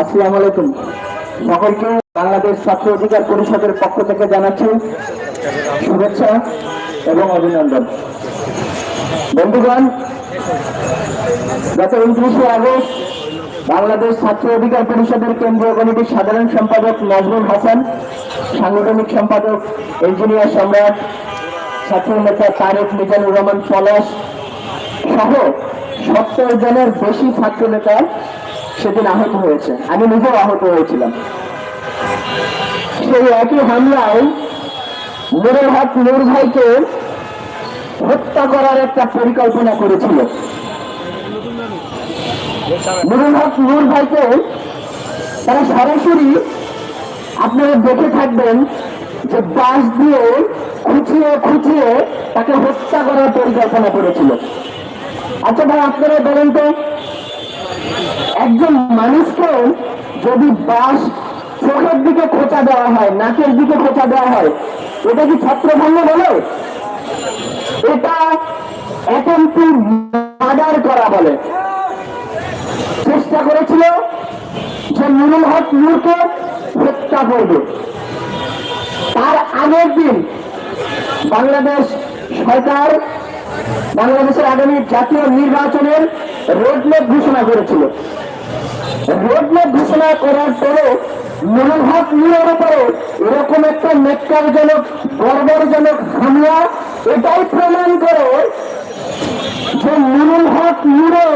আসসালামু আলাইকুম। সকলকে বাংলাদেশ ছাত্র অধিকার পরিষদের পক্ষ থেকে জানাচ্ছি শুভেচ্ছা এবং অভিনন্দন। বন্ধুগণ, গত উনত্রিশে আগস্ট বাংলাদেশ ছাত্র অধিকার পরিষদের কেন্দ্রীয় কমিটির সাধারণ সম্পাদক নজরুল হাসান, সাংগঠনিক সম্পাদক ইঞ্জিনিয়ার সম্রাট ছাত্র নেতা তারেক মিজানুর রহমান, পলাশ সহ সত্তর জনের বেশি ছাত্র নেতা সেদিন আহত হয়েছে। আমি নিজেও আহত হয়েছিলাম। সেই একই হামলায় নুরুল হক নূর ভাইকে হত্যা করার একটা পরিকল্পনা করেছিল। নুরুল হক নূর ভাইকে তারা সরাসরি আপনারা দেখে থাকবেন যে বাস দিয়ে খুঁচিয়ে খুঁচিয়ে তাকে হত্যা করার পরিকল্পনা করেছিল। আচ্ছা ভাই, আপনারা বলেন তো, একজন মানুষকে যদি বাস চোখের দিকে খোঁচা দেওয়া হয়, নাকের দিকে খোঁচা দেওয়া হয়, এটা কি ছত্রভঙ্গ বলে? এটা অ্যাটেম্পটি মার্ডার করা বলে। চেষ্টা করেছিল যে নুরুল হক নূরকে হত্যা করবে। তার আগের দিন বাংলাদেশ সরকার বাংলাদেশের আগামী জাতীয় নির্বাচনের রোডম্যাপ ঘোষণা করেছিল। রোডম্যাপ ঘোষণা করার পরে হক নূরের উপরে এরকম একটা নেককারজনক বর্বরজনক হামলা, এটাই প্রমাণ করে যে নুরুল হক নূরে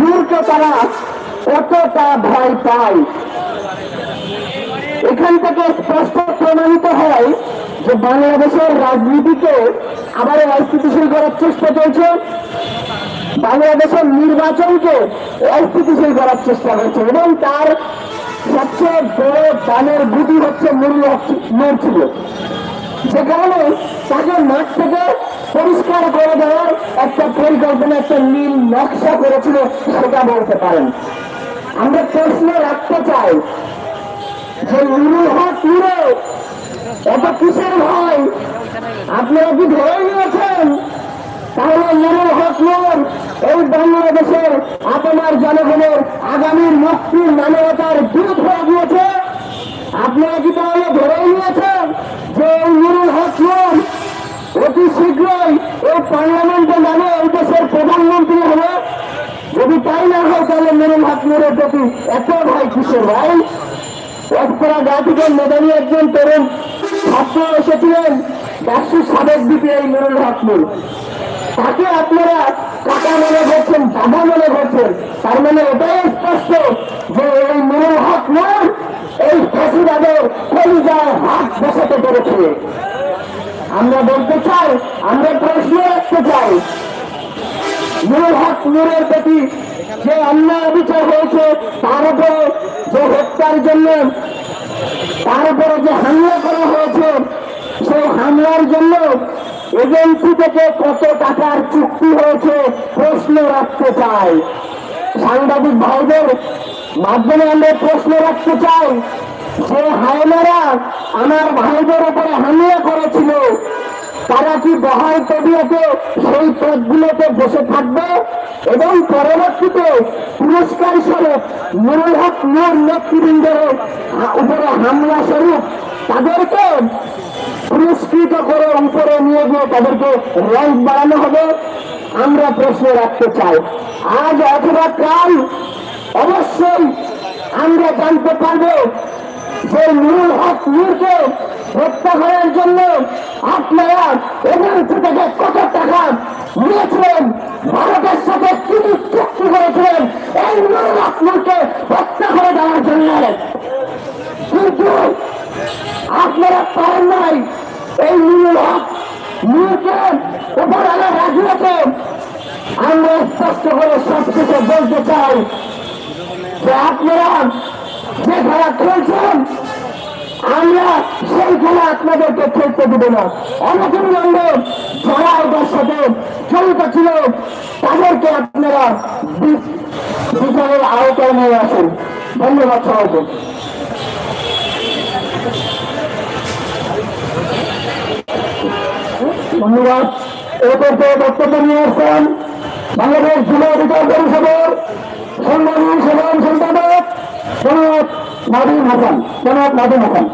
নূরকে তারা কতটা ভয় পায়। এখান থেকে স্পষ্ট প্রমাণিত হয় যে বাংলাদেশের রাজনীতিকে আবার অস্থিতিশীল করার চেষ্টা চলছে। বাংলাদেশের নির্বাচনকে অস্থিতিশীল করার চেষ্টা করছে এবং তার সবচেয়ে বড় দানের গুটি হচ্ছে নূর ছিল। যে কারণে তাকে মাঠ থেকে পরিষ্কার করে দেওয়ার একটা পরিকল্পনা, একটা নীল নকশা করেছিল, সেটা বলতে পারেন। আমরা প্রশ্ন রাখতে চাই যে নুরুল হক এত কিসের ভয়? আপনারা কি ধরে নিয়েছেন? তাহলে নুরুল হক নূর এই বাংলাদেশের আপনার জনগণের আগামীর মুক্তির মানবতার দূত হয়ে গিয়েছে। আপনারা কি তাহলে ধরে নিয়েছেন যে এই নুরুল হক নূর অতি শীঘ্রই এই পার্লামেন্টে নামে এই দেশের প্রধানমন্ত্রী হবে? যদি তাই না হয় তাহলে নুরুল হক নূরের প্রতি এত ভাই কিসের ভাই? একপরা গা থেকে মেধাবী একজন তরুণ ছাত্র এসেছিলেন। ডাকসু সাবেক বিপিআই নুরুল হক নূর তাকে আপনারা কাকা মনে করছেন, বাবা মনে করছেন, তার মানে এটাই স্পষ্ট যে এই নুরুল হক নূর এই ফাঁসিবাদের কলিজায় হাত বসাতে পেরেছে। আমরা বলতে চাই, আমরা প্রশ্ন রাখতে চাই নুরুল হক নূরের প্রতি যে অন্যায় বিচার হয়েছে, তার উপরে যে হত্যার জন্য, তার উপরে যে হামলা করা হয়েছে হামলার জন্য এজেন্সি থেকে কত টাকার চুক্তি হয়েছে প্রশ্ন রাখতে চাই। সাংবাদিক ভাইদের মাধ্যমে আমরা প্রশ্ন রাখতে চাই, যে হায়নারা আমার ভাইদের উপরে হামলা করেছিল, তারা কি বহাল তবিয়তে সেই পদগুলোতে বসে থাকবে? এবং পরবর্তীতে পুরস্কার স্বরূপ নুরুল হক নূর নেতৃবৃন্দের উপরে হামলা স্বরূপ তাদেরকে পুরস্কৃত করে উপরে নিয়ে গিয়ে তাদেরকে র্যাঙ্ক বাড়ানো হবে। আমরা প্রশ্ন রাখতে চাই, আজ অথবা কাল অবশ্যই আমরা জানতে পারব যে নুরুল হক নূরকে হত্যা করার জন্য আপনারা এজেন্সি থেকে কত টাকা নিয়েছিলেন, ভারতের সাথে কি চুক্তি করেছিলেন, এই নুরুল হক নূরকে হত্যা করে দেওয়ার জন্য। কিন্তু আপনারা পারেন নাই। এই নুরুল হক নূরকে উপর আলো রাখতে আমরা স্পষ্ট করে সবকিছু বলতে চাই যে আপনারা যে খেলা খেলছেন, আমরা সেই খেলা আপনাদেরকে খেলতে দেবো না। অনতিবিলম্বে যারা এটার সাথে জড়িত ছিল, তাদেরকে আপনারা বিচারের আওতায় নিয়ে আসুন। ধন্যবাদ সবাইকে। ধন্যবাদ। এরপর বক্তব্য নিয়ে আসছেন বাংলাদেশ যুব অধিকার পরিষদের সম্মানীয় সাধারণ নাদিম হাসান জনাব নাদিম হাসান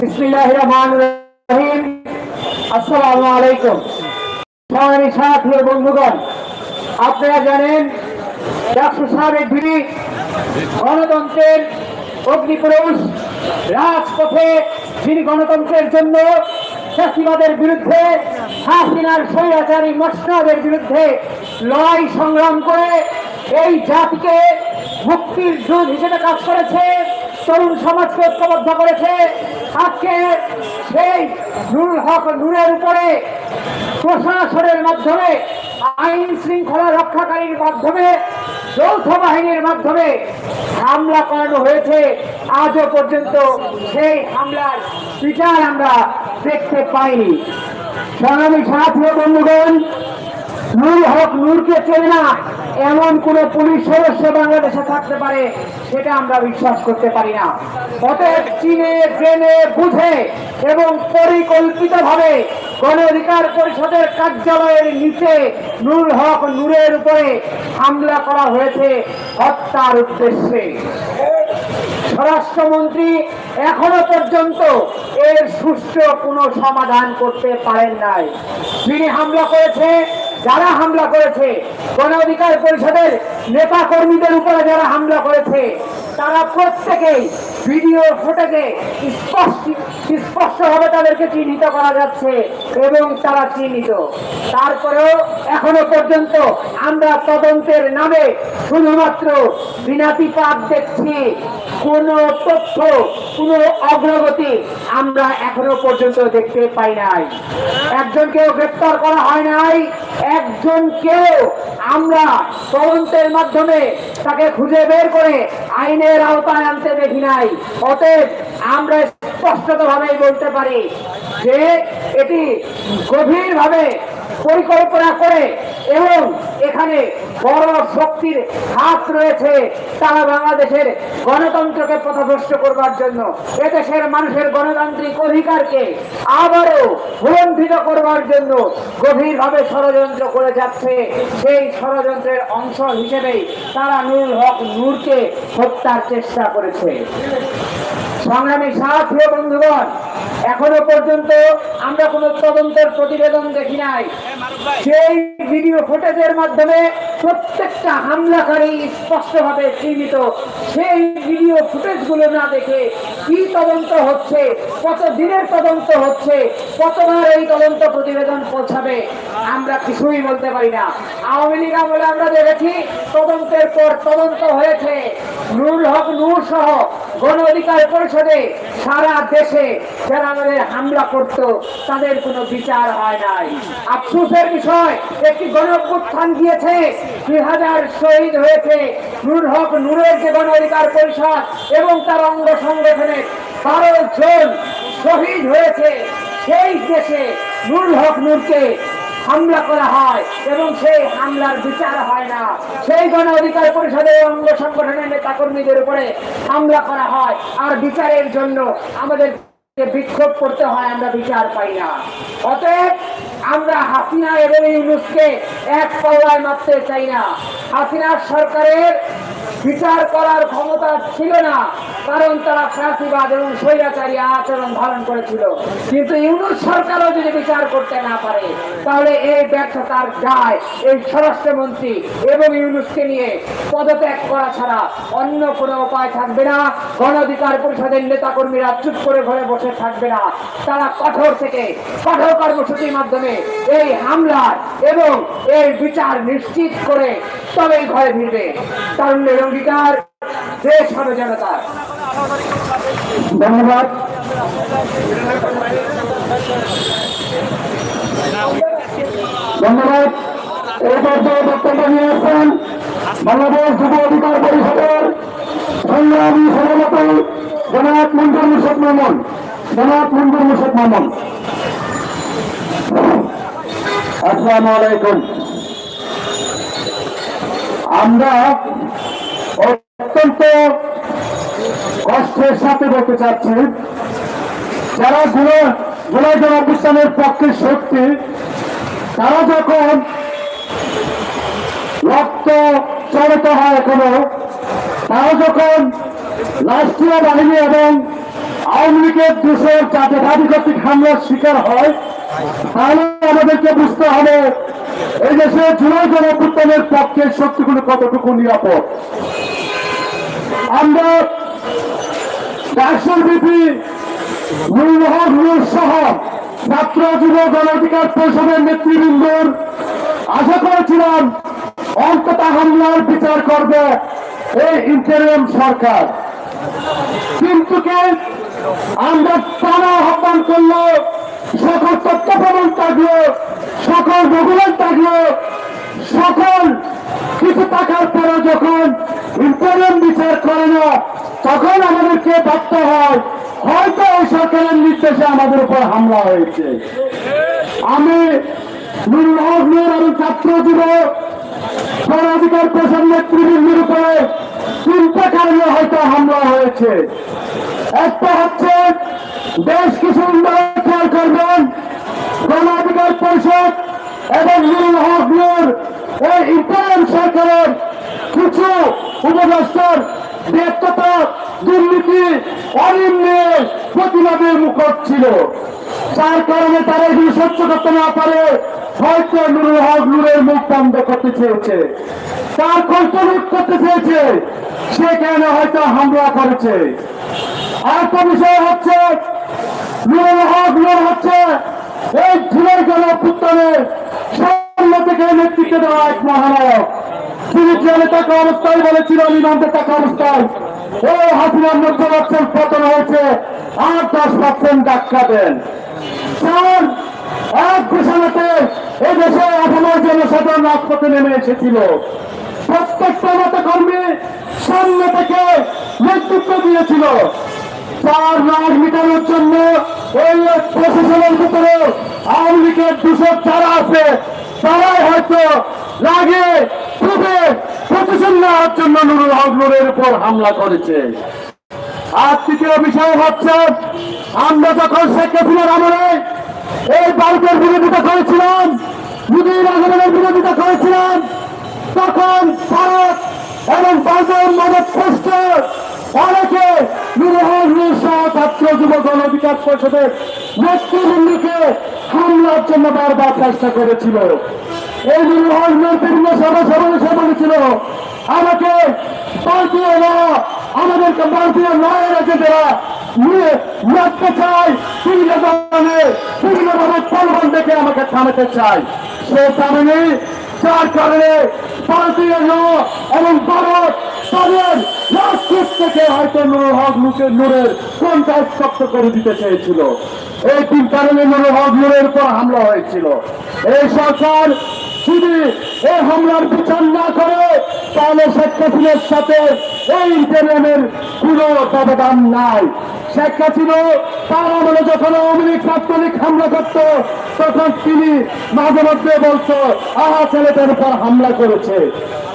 বিসমিল্লাহ রহমান রহিম আসসালামু আলাইকুম। সবাই সাথী বন্ধুগণ, আপনারা জানেন একশো সাবেক বিধি গণতন্ত্রের অগ্নিপুরুষ, রাজপথে যিনি গণতন্ত্রের জন্য চাষিবাদের বিরুদ্ধে, হাসিনার স্বৈরাচারী মসনাদের বিরুদ্ধে লড়াই সংগ্রাম করে এই জাতিকে মুক্তির যুদ্ধ হিসেবে কাজ করেছে, তরুণ সমাজকে ঐক্যবদ্ধ করেছে আজকে সেই নুরুল হক নূরের উপরে প্রশাসনের মাধ্যমে, আইন শৃঙ্খলা রক্ষাকারীর মাধ্যমে, যৌথ বাহিনীর মাধ্যমে হামলা করানো হয়েছে। আজও পর্যন্ত সেই হামলার বিচার আমরা দেখতে পাইনি। সংগ্রামী সাথী বন্ধুগণ নূর হক নূরকে চেনে না। এমন কোন পুলিশ সদস্য বাংলাদেশে থাকতে পারে, সেটা আমরা বিশ্বাস করতে পারি না। অতএব চিনে, জেনে, বুঝে এবং পরিকল্পিতভাবে গণ অধিকার পরিষদের কার্যালয়ের নিচে নূর হক নূরের উপরে হামলা করা হয়েছে হত্যার উদ্দেশ্যে। স্বরাষ্ট্রমন্ত্রী এখনও পর্যন্ত এর সুষ্ঠু কোনো সমাধান করতে পারেন নাই। যিনি হামলা করেছে যারা হামলা করেছে গণ অধিকার পরিষদের নেতা কর্মীদের উপরে যারা হামলা করেছে তারা প্রত্যেকেই ভিডিও ফুটেজে স্পষ্ট স্পষ্টভাবে তাদেরকে চিহ্নিত করা যাচ্ছে এবং তারা চিহ্নিত। তারপরেও এখনও পর্যন্ত আমরা তদন্তের নামে শুধুমাত্র বিনাতিপাত দেখছি। কোন তথ্য, কোন অগ্রগতি আমরা এখনও পর্যন্ত দেখতে পাই নাই। একজনকেও গ্রেপ্তার করা হয় নাই। একজনকেও আমরা তদন্তের মাধ্যমে তাকে খুঁজে বের করে আইনের আওতায় আনতে দেখি নাই। অতএব আমরা স্পষ্টত ভাবেই বলতে পারি যে এটি গভীরভাবে পরিকল্পনা করে এবং এখানে বড় শক্তির হাত রয়েছে তারা বাংলাদেশের গণতন্ত্রকে পথভ্রষ্ট করবার জন্য। এদেশের মানুষের গণতান্ত্রিক অধিকারকে আবারও ভুলণ্ঠিত করবার জন্য গভীরভাবে ষড়যন্ত্র করে যাচ্ছে। সেই ষড়যন্ত্রের অংশ হিসেবেই তারা নুরুল হক নূরকে হত্যার চেষ্টা করেছে। সংগ্রামী সাথী বন্ধুগণ, এখনও পর্যন্ত আমরা কোনো তদন্তের প্রতিবেদন দেখি নাই। সেই ভিডিও ফুটেজের মাধ্যমে প্রত্যেকটা হামলাকারী স্পষ্টভাবে চিহ্নিত। সেই ভিডিও ফুটেজগুলো না দেখে কি তদন্ত হচ্ছে কত দিনের তদন্ত হচ্ছে, কতবার এই তদন্ত প্রতিবেদন পৌঁছাবে, আমরা কিছুই বলতে পারি না। আওয়ামী লীগ আমলে আমরা দেখেছি তদন্তের পর তদন্ত হয়েছে। নুর হক নূর সহ গণ অধিকার পরিষদে সারা দেশে যারা আমাদের হামলা করত, তাদের কোনো বিচার হয় নাই। আফসোসের বিষয়, একটি গণ গিয়েছে দুই হাজার শহীদ হয়েছে। নুরুল হক নূরের যে গণ অধিকার পরিষদ এবং তার অঙ্গ সংগঠনের বারো জন শহীদ হয়েছে, সেই দেশে নুরুল হক নূরকে হামলা করা হয় এবং সেই হামলার বিচার হয় না। সেই গণ অধিকার পরিষদের অঙ্গ সংগঠনের নেতা কর্মীদের উপরে হামলা করা হয়। আর বিচারের জন্য আমাদের বিক্ষোভ করতে হয়, আমরা বিচার পাই না। অতএব আমরা হাসিনা এবং ইউনুসকে এক পাওয়ায় মারতে চাই না। হাসিনার সরকারের বিচার করার ক্ষমতা ছিল না, কারণ তারা ফ্যাসিবাদ এবং স্বৈরাচারী আচরণ ধারণ করেছিল। কিন্তু ইউনুস সরকারও যদি বিচার করতে না পারে, তাহলে এই ব্যর্থতার দায় এই স্বরাষ্ট্রমন্ত্রী এবং ইউনুসকে নিয়ে পদত্যাগ করা ছাড়া অন্য কোনো উপায় থাকবে না। গণ অধিকার পরিষদের নেতাকর্মীরা চুপ করে ঘরে বসে থাকবে না। তারা কঠোর থেকে কঠোর কর্মসূচির মাধ্যমে এই হামলার এবং এর বিচার নিশ্চিত করে তবেই ঘরে ফিরবে। তারুণ্যের অঙ্গীকার দেশ হবে জনতার। ধন্যবাদ। ধন্যবাদ। এই পর্যায়ে বক্তব্য নিয়ে আসছেন, বাংলাদেশ যুব অধিকার পরিষদের সংগ্রামী সভাপতি জনাব মঞ্জুর মুর্শেদ মামুন। জনাব মঞ্জুর মুর্শেদ মামুন। আসসালামু আলাইকুম। আমরা অত্যন্ত কষ্টের সাথে বলতে চাচ্ছি, যারা গুলো জুলাই জনঅভ্যুত্থানের পক্ষে শক্তি তারা যখন রক্ত চড়িত হয় এখনও, তারা যখন রাষ্ট্রীয় বাহিনী এবং আওয়ামী লীগের দেশের জাতীয়তাবাদী কর্তৃক হামলার শিকার হয়, তাহলে আমাদেরকে বুঝতে হবে, এই দেশে জুলাই গণপুত্তনের পক্ষের শক্তিগুলো কতটুকু নিরাপদ? আমরা ডাকসুর বিপি সহ ছাত্র যুব গণঅধিকার পরিষদের নেতৃবৃন্দর আশা করেছিলাম অন্তত হামলার বিচার করবে এই ইন্টারিয়াম সরকার। কিন্তু আমরা তারা আহ্বান করল, সকল তথ্য প্রমাণ থাকল সকল ডকুমেন্ট থাকল সকল কিছু টাকার পরে যখন ইন্টারিয়াম বিচার করে না, তখন আমাদেরকে ভাবতে হয়, হয়তো এই সরকারের নির্দেশে আমাদের উপর হামলা হয়েছে। আমি হক ছাত্র যুবক গণাধিকার প্রসার নেতৃবৃন্দের উপরে তিনটা কারণে হয়তো হামলা হয়েছে। একটা হচ্ছে, বেশ কিছু উন্নয়ন করবেন গণাধিকার পরিষদ এবং নুরুল হক এই ইন্টারিয়াম সরকারের কিছু উপদেষ্টার ব্যর্থতা, দুর্নীতি অনিম নিয়ে প্রতিবাদের মুখর ছিল। যার কারণে তারা এগুলো সহ্য করতে না পারে, হয়তো নুরুল হক নূরের মুখ বন্ধ করতে চেয়েছে। তার কষ্ট রোধ করতে চেয়েছে, সে কেন হয়তো হামলা করেছে? আরেকটা বিষয় হচ্ছে, নুরুল হক নূর হচ্ছে এই ঝুলের গণ পুত্তনের থেকে নেতৃত্ব দেওয়া এক মহানায়ক। তিনি জেলে অবস্থায় বলেছিল অবস্থায়। ও হাসিনার পতন হয়েছে, আর দশ পার্সেন্ট দেন। এক ঘোষণাতে এদেশে জনসাধারণ নেমে এসেছিল। প্রত্যেকটা কর্মী সামনে থেকে নেতৃত্ব দিয়েছিল। চার রাগ মিটানোর জন্য ওই প্রশাসনের ভিতরে আওয়ামী লীগের দূষক যারা আছে তারাই হয়তো রাগে, ক্ষোভে প্রশাসন নেওয়ার জন্য নুরুল হক নুরের উপর হামলা করেছে। আর তৃতীয় বিষয় হচ্ছে, আমরা যখন শেখ হাসিনার আমলে এই ভারতের বিরোধিতা করেছিলাম মুদির বিরোধিতা করেছিলাম, তখন ভারত এবং মদত কষ্ট অনেকে নিরহর সহ ছাত্র যুব গণ অধিকার পরিষদের নেতৃবৃন্দকে হামলার জন্য বারবার চেষ্টা করেছিল। এই নিরহর বিভিন্ন সভা সমাবেশে বলেছিল, আমাকে না, আমাদেরকে ভারতীয় নয় রাজ্যেরা নিয়ে মারতে চাই বিভিন্ন প্রলোভন দেখে আমাকে থামাতে চাই সে কারণে যার কারণে ন, এবং ভারত তাদের রাজকোট থেকে হয়তো নুরুল হক লুকের নূরের কন্ট্রাক্ট শক্ত করে দিতে চেয়েছিল। এই তিন কারণে নুরুল হক নূরের উপর হামলা হয়েছিল। এই সরকার যদি এই হামলার বিচার না করে, তাহলে শেখ হাসিনার সাথে এই ইন্টারিয়ামের কোনো ব্যবধান নাই। শেখ হাসিনা তার আমলে যখন আওয়ামী লীগ হামলা করত, তখন তিনি মাঝে মধ্যে বলতো, আহা ছেলেদের উপর হামলা করেছে।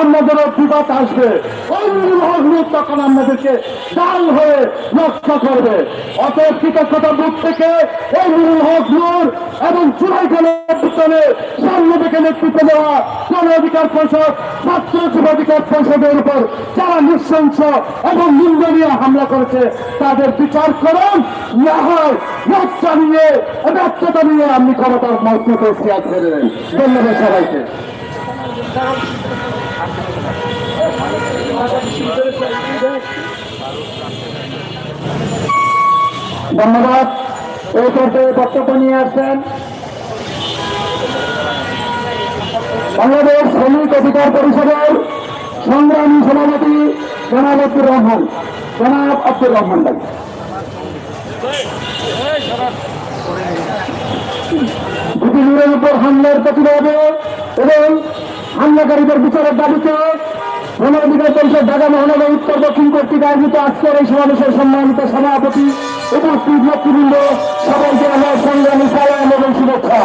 আমাদেরও বিবাদ আসবে। তখন আমাদেরকে ডাল হয়ে রক্ষা করবে। অতএব কৃতজ্ঞতা বুক থেকে এই হক নূর এবং চুরাই গণঅভ্যুত্থানে সামনে থেকে নেতৃত্ব দেওয়া গণ অধিকার পরিষদ, ছাত্র যুব অধিকার পরিষদের উপর যারা নৃশংস এবং নিন্দনীয় হামলা করেছে, তাদের বিচার করুন। না হয় লজ্জা নিয়ে ব্যর্থতা নিয়ে আপনি ক্ষমতার ফেলে দেন ধন্যবাদ সবাইকে। ধন্যবাদ। এই পর্যায়ে বক্তব্য নিয়ে আসছেন বাংলাদেশ শ্রমিক অধিকার পরিষদের সংগ্রামী সভাপতি জনাব আব্দুর রহমান। জনাব আব্দুর রহমান ভাই। বিপিনুরের উপর হামলার প্রতিবাদে এবং হামলাকারীদের বিচারের দাবিতে মানবাধিকার পরিষদ ঢাকা মহানগর উত্তর দক্ষিণ কর্তৃক আয়োজিত আজকের এই সমাবেশের সম্মানিত সভাপতি উপস্থিত নেতৃবৃন্দ সবাইকে আমার সংগ্রামী সালাম এবং শুভেচ্ছা।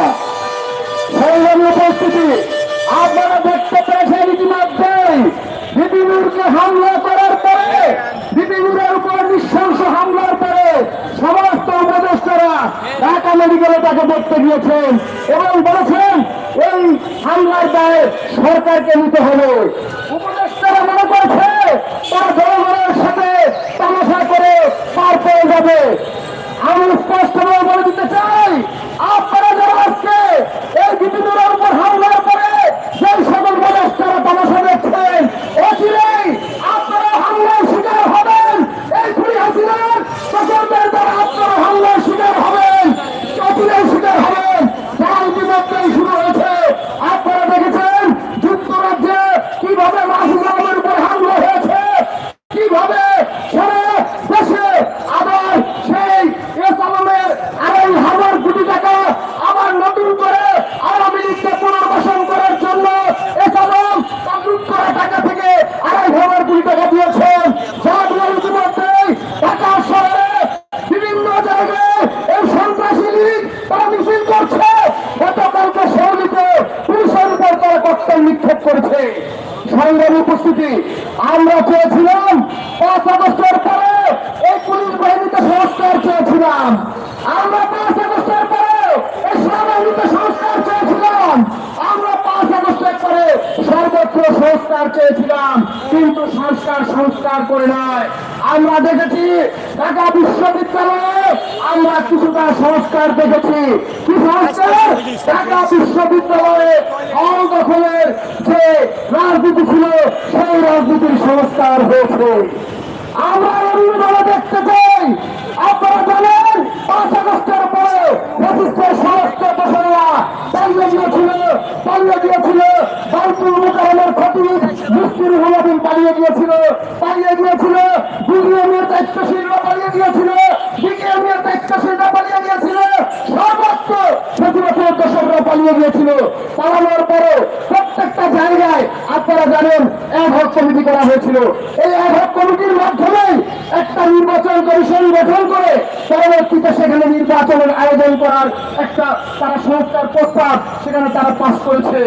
সংগ্রামী উপস্থিতি, আপনারা দেখতে পেয়েছেন ইতিমধ্যেই বিপিনুরকে হামলা করার পরে বিপিনুরের উপর নৃশংস হামলার পরে ঢাকা মেডিকেলে তাকে দেখতে গিয়েছেন এবং বলেছেন এই হামলার দায় সরকারকে নিতে হবে। উপদেষ্টারা মনে করছে, তারা জনগণের সাথে তামাশা করে পার পেয়ে যাবে আমি স্পষ্টভাবে বলে দিতে চাই আপনারা যারা আজকে এই বিপিনুরের উপর হামলার পরে যে সকল প্রদেশটারা তামাশা দেখছেন অচিরেই আপনারা হামলার শিকার হবেন এই খুনি হাসিনার প্রকল্পের দ্বারা আপনারা হামলার শিকার হবেন অচিরেই শিকার হবেন যা ইতিমধ্যেই শুরু হয়েছে আপনারা দেখেছেন যুক্তরাজ্যে কীভাবে মাসুদ আলমের উপর হামলা হয়েছে কীভাবে সারা দেশে আবার সেই এস আলমের আড়াই হাজার কোটি টাকা আবার নতুন করে আওয়ামী লীগকে পুনর্বাসন করার জন্য এস আলম কমপ্লিট করা টাকা থেকে আড়াই হাজার কোটি টাকা দিয়েছেন যার ইতিমধ্যেই ঢাকা শহরে বিভিন্ন জায়গায় এই সন্ত্রাসী লীগ তারা মিছিল করছে গতকালকে সৌদিতে পুলিশের উপর তারা ককটেল নিক্ষেপ করেছে সংগ্রামী উপস্থিতি আমরা চেয়েছিলাম পাঁচ আগস্টের পরে এই পুলিশ বাহিনীতে সংস্কার চেয়েছিলাম আমরা পাঁচ আগস্টের পরে এই সেনাবাহিনীতে সংস্কার চেয়েছিলাম আমরা পাঁচ আগস্টের পরে সর্বত্র সংস্কার চেয়েছিলাম কিন্তু সংস্কার সংস্কার করে নয়। আমরা দেখেছি ঢাকা বিশ্ববিদ্যালয়ে আমরা কিছুটা সংস্কার দেখেছি। কি সংস্কার? ঢাকা বিশ্ববিদ্যালয়ে অল দখলের যে রাজনীতি ছিল, সেই রাজনীতির সংস্কার হয়েছে। আমরা অন্যভাবে দেখতে চাই। আপনারা জানেন, পাঁচ আগস্টের পরে ফ্যাসিস্টের সমস্ত দোষরা পালিয়ে গিয়েছিল পালিয়ে গিয়েছিল বালপুর মুকারমের খতিব মুস্তির পালিয়ে গিয়েছিল পালিয়ে গিয়েছিল। পালিয়ে গিয়েছিল পালিয়ে গিয়েছিল। প্রতিবছর পালিয়ে গিয়েছিল। পালানোর পরে প্রত্যেকটা জায়গায় আপনারা জানেন এক হক কমিটি করা হয়েছিল। এই এক হক কমিটির মাধ্যমে একটা নির্বাচন কমিশন গঠন করে পরবর্তীতে সেখানে নির্বাচনের আয়োজন করার একটা তারা সংস্কার প্রস্তাব সেখানে তারা পাশ করেছে।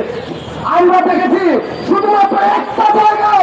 আমরা দেখেছি শুধুমাত্র একটা ফেসিবাদের